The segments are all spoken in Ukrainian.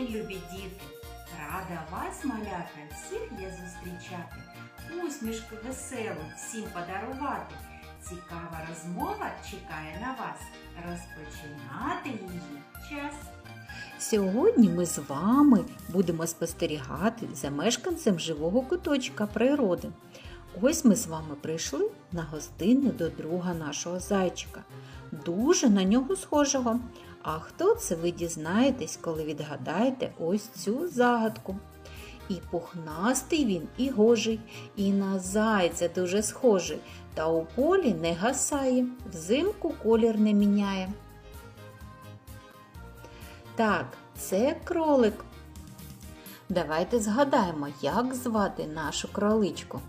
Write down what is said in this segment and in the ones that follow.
день, любі діти! Рада вас, малята, всіх я зустрічати, усмішку веселу всім подарувати. Цікава розмова чекає на вас. Розпочинати її час. Сьогодні ми з вами будемо спостерігати за мешканцем живого куточка природи. Ось ми з вами прийшли на гостини до друга нашого зайчика, дуже на нього схожого. А хто це ви дізнаєтесь, коли відгадаєте ось цю загадку? І пухнастий він, і гожий, і на зайця дуже схожий, та у полі не гасає, взимку колір не міняє. Так, це кролик. Давайте згадаємо, як звати нашу кроличку.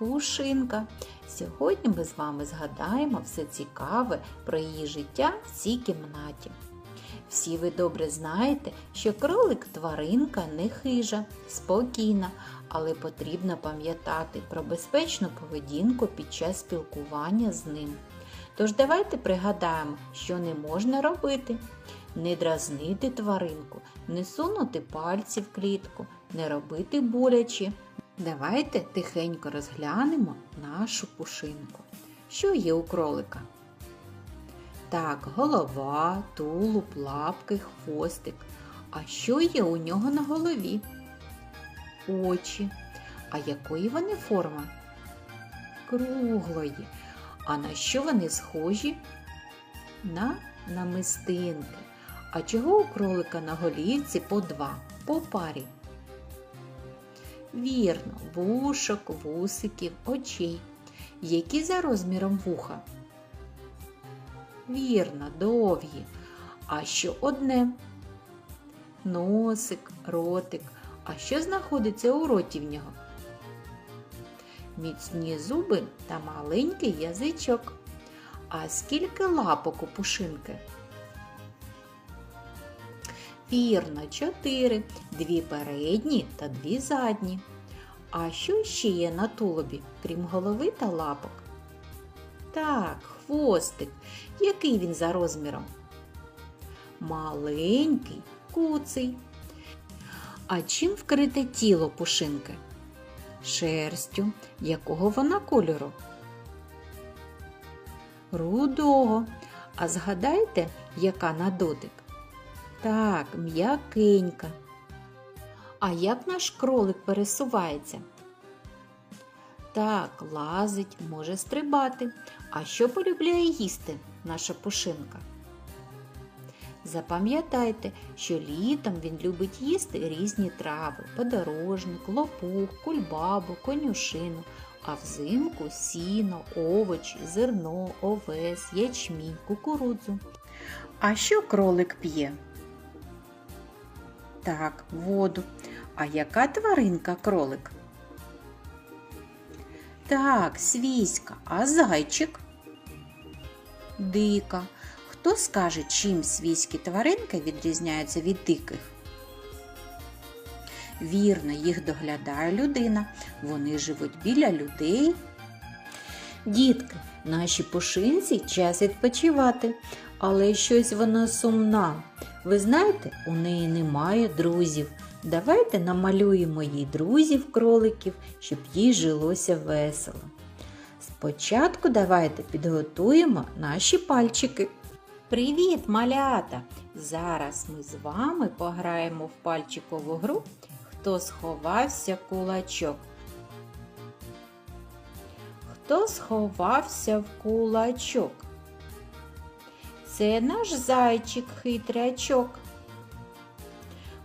Пушинка. Сьогодні ми з вами згадаємо все цікаве про її життя в цій кімнаті. Всі ви добре знаєте, що кролик тваринка не хижа, спокійна, але потрібно пам'ятати про безпечну поведінку під час спілкування з ним. Тож давайте пригадаємо, що не можна робити. Не дразнити тваринку, не сунути пальці в клітку, не робити боляче. Давайте тихенько розглянемо нашу пушинку. Що є у кролика? Так, голова, тулуб, лапки, хвостик. А що є у нього на голові? Очі. А якої вони форми? Круглої. А на що вони схожі? На намистинки. А чого у кролика на голівці по два, по парі? Вірно, вушок, вусиків, очей. Які за розміром вуха? Вірно, довгі. А що одне? Носик, ротик. А що знаходиться у роті в нього? Міцні зуби та маленький язичок. А скільки лапок у пушинки? Вірно, чотири, дві передні та дві задні. А що ще є на тулубі, крім голови та лапок? Так, хвостик. Який він за розміром? Маленький, куций. А чим вкрите тіло пушинки? Шерстю, якого вона кольору? Рудого. А згадайте, яка на дотик? Так, м'якенька. А як наш кролик пересувається? Так, лазить, може стрибати. А що полюбляє їсти наша пушинка? Запам'ятайте, що літом він любить їсти різні трави, подорожник, лопух, кульбабу, конюшину, а взимку сіно, овочі, зерно, овес, ячмінь, кукурудзу. А що кролик п'є? Так, воду. А яка тваринка кролик? Так, свійська, а зайчик? Дика. Хто скаже, чим свійські тваринки відрізняються від диких? Вірно, їх доглядає людина. Вони живуть біля людей. Дітки, наші пушинці час відпочивати, але щось вона сумна. Ви знаєте, у неї немає друзів. Давайте намалюємо їй друзів-кроликів, щоб їй жилося весело. Спочатку давайте підготуємо наші пальчики. Привіт, малята! Зараз ми з вами пограємо в пальчикову гру Хто сховався кулачок. Хто сховався в кулачок? Це наш зайчик хитрячок.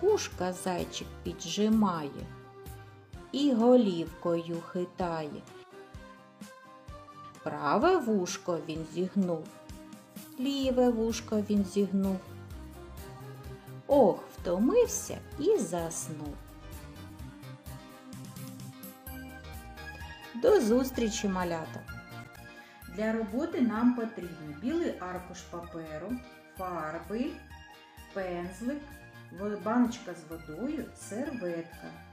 Фушка зайчик піджимає і голівкою хитає. Праве вушко він зігнув, ліве вушко він зігнув. Ох, втомився і заснув. До зустрічі, малята! Для роботи нам потрібно білий аркуш паперу, фарби, пензлик, баночка з водою, серветка.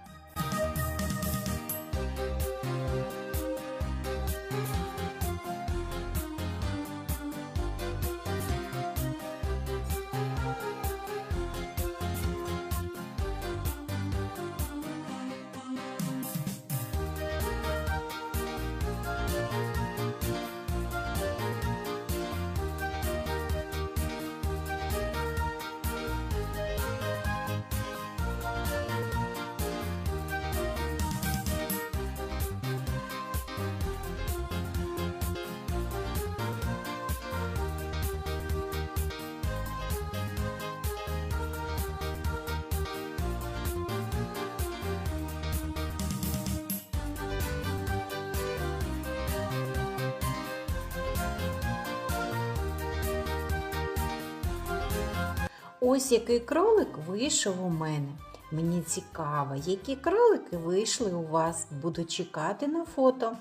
Ось який кролик вийшов у мене. Мені цікаво, які кролики вийшли у вас. Буду чекати на фото.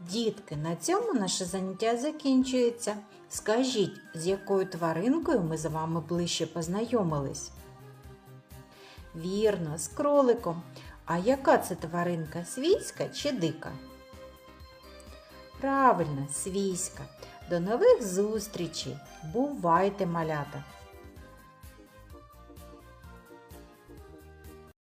Дітки, на цьому наше заняття закінчується. Скажіть, з якою тваринкою ми з вами ближче познайомились? Вірно, з кроликом. А яка це тваринка? Свійська чи дика? Правильно, свійська. До нових зустрічей. Бувайте, малята!